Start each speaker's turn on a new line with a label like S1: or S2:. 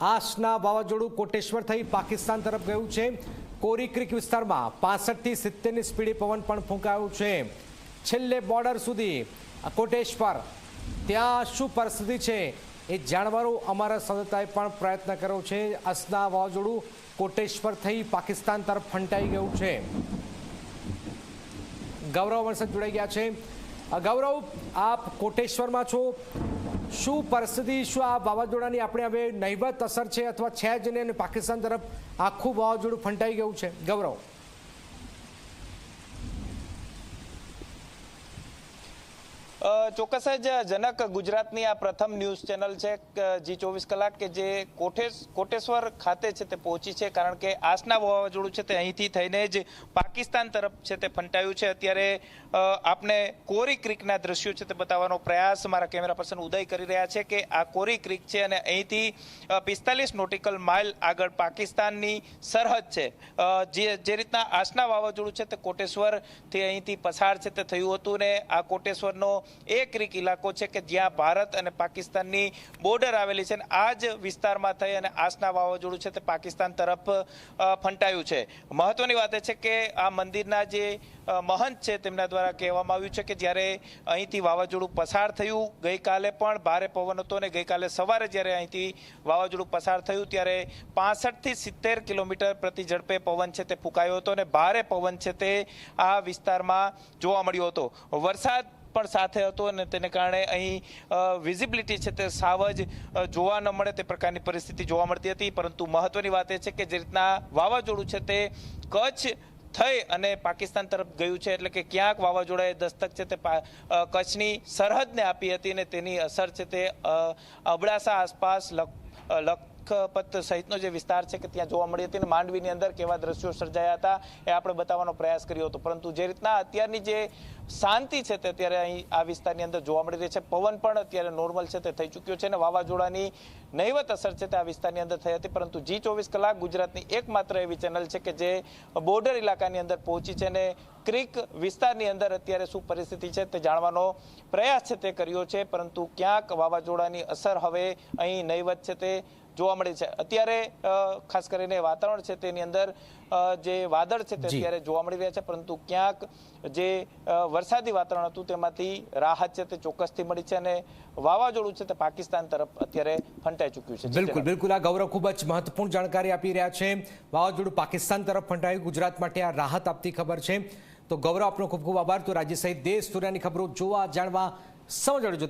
S1: આસના વાવાઝોડું કોટેશ્વર થઈ પાકિસ્તાન તરફ ગયું છે. કોરી ક્રિક વિસ્તારમાં પાસઠથી સિત્તેરની સ્પીડે પવન પણ ફૂંકાયું છે. છેલ્લે બોર્ડર સુધી કોટેશ્વર ત્યાં શું પરિસ્થિતિ છે એ જાણવાનો અમારા સંવાદદાતાએ પણ પ્રયત્ન કર્યો છે. આસના વાવાઝોડું કોટેશ્વર થઈ પાકિસ્તાન તરફ ફંટાઈ ગયું છે. ગૌરવ વંશજ જોડાઈ ગયા છે. ગૌરવ, આપ કોટેશ્વરમાં છો? શું પરિસ્થિતિ, શું આ વાવાઝોડાની આપણે હવે નહિવત અસર છે અથવા છે જ અને પાકિસ્તાન તરફ આખું વાવાઝોડું ફંટાઈ ગયું છે? ગૌરવ.
S2: ચોક્કસ જ જનક ગુજરાતની આ પ્રથમ ન્યૂઝ ચેનલ છે જી ચોવીસ કલાક કે જે કોઠેશ કોટેશ્વર ખાતે છે તે પહોંચી છે કારણ કે આસના વાવાઝોડું છે તે અહીંથી થઈને જ પાકિસ્તાન તરફ છે તે ફંટાયું છે. અત્યારે આપને કોરી ક્રિકના દ્રશ્યો છે તે બતાવવાનો પ્રયાસ મારા કેમેરા પર્સન ઉદય કરી રહ્યા છે કે આ કોરી ક્રિક છે અને અહીંથી પિસ્તાલીસ નોટિકલ માઇલ આગળ પાકિસ્તાનની સરહદ છે. જે જે રીતના આસના વાવાઝોડું છે તે કોટેશ્વરથી અહીંથી પસાર છે તે થયું હતું ને આ કોટેશ્વરનો એ ક્રિક ઇલાકો છે કે જ્યાં ભારત અને પાકિસ્તાનની બોર્ડર આવેલી છે અને આ જ વિસ્તારમાં થઈ અને આસના વાવાઝોડું છે તે પાકિસ્તાન તરફ ફંટાયું છે. મહત્વની વાત એ છે કે આ મંદિરના જે મહંત છે તેમના દ્વારા કહેવામાં આવ્યું છે કે જ્યારે અહીંથી વાવાઝોડું પસાર થયું, ગઈકાલે પણ ભારે પવન હતો અને ગઈકાલે સવારે જ્યારે અહીંથી વાવાઝોડું પસાર થયું ત્યારે પાસઠથી સિત્તેર કિલોમીટર પ્રતિ ઝડપે પવન છે તે ફૂંકાયો હતો અને ભારે પવન છે તે આ વિસ્તારમાં જોવા મળ્યો હતો. વરસાદ પણ સાથે હતો અને તેને કારણે અહીં વિઝિબિલિટી છે તે સાવ જ જોવા ન મળે તે પ્રકારની પરિસ્થિતિ જોવા મળતી હતી. પરંતુ મહત્વની વાત એ છે કે જે રીતના વાવાઝોડું છે તે કચ્છ થઈ અને પાકિસ્તાન તરફ ગયું છે એટલે કે ક્યાંક વાવાઝોડાએ દસ્તક છે તે કચ્છની સરહદને આપી હતી અને તેની અસર છે તે અબડાસા આસપાસ અ, લખપત સહિતનો જે વિસ્તાર છે કે ત્યાં જોવા મળી હતી અને માંડવીની અંદર કેવા દ્રશ્યો સર્જાયા હતા એ આપણે બતાવવાનો પ્રયાસ કર્યો હતો. પરંતુ જે રીતના અત્યારની જે શાંતિ છે તે અત્યારે અહીં આ વિસ્તારની અંદર જોવા મળી રહી છે. પવન પણ અત્યારે નોર્મલ છે તે થઈ ચૂક્યો છે અને વાવાઝોડાની નહીવત અસર છે તે આ વિસ્તારની અંદર થઈ હતી. પરંતુ જી ચોવીસ કલાક ગુજરાતની એકમાત્ર એવી ચેનલ છે કે જે બોર્ડર ઇલાકાની અંદર પહોંચી છે અને ક્રિક વિસ્તારની અંદર અત્યારે શું પરિસ્થિતિ છે તે જાણવાનો પ્રયાસ છે તે કર્યો છે. પરંતુ ક્યાંક વાવાઝોડાની અસર હવે અહીં નહીવત છે તે જોવા મળે છે. અત્યારે ખાસ કરીને વાતાવરણ છે તેની અંદર જે વાદળ છે તે અત્યારે જોવા મળી રહ્યા છે પરંતુ ક્યાંક જે વરસાદી વાતાવરણ હતું તેમાંથી રાહત છે તે ચોક્કસથી મળી છે અને વાવાઝોડું છે તે પાકિસ્તાન તરફ અત્યારે ફંટાઈ ચૂક્યું છે.
S1: બિલકુલ બિલકુલ. આ ગૌરવ ખૂબ જ મહત્વપૂર્ણ જાણકારી આપી રહ્યા છે. વાવાઝોડું પાકિસ્તાન તરફ ફંટાયું ગુજરાત માટે આ રાહત આપતી ખબર છે. તો ગૌરવ આપનો ખૂબ ખૂબ આભાર. તો રાજ્ય સહિત દેશ દુનિયાની ખબરો જોવા જાણવા સમજણ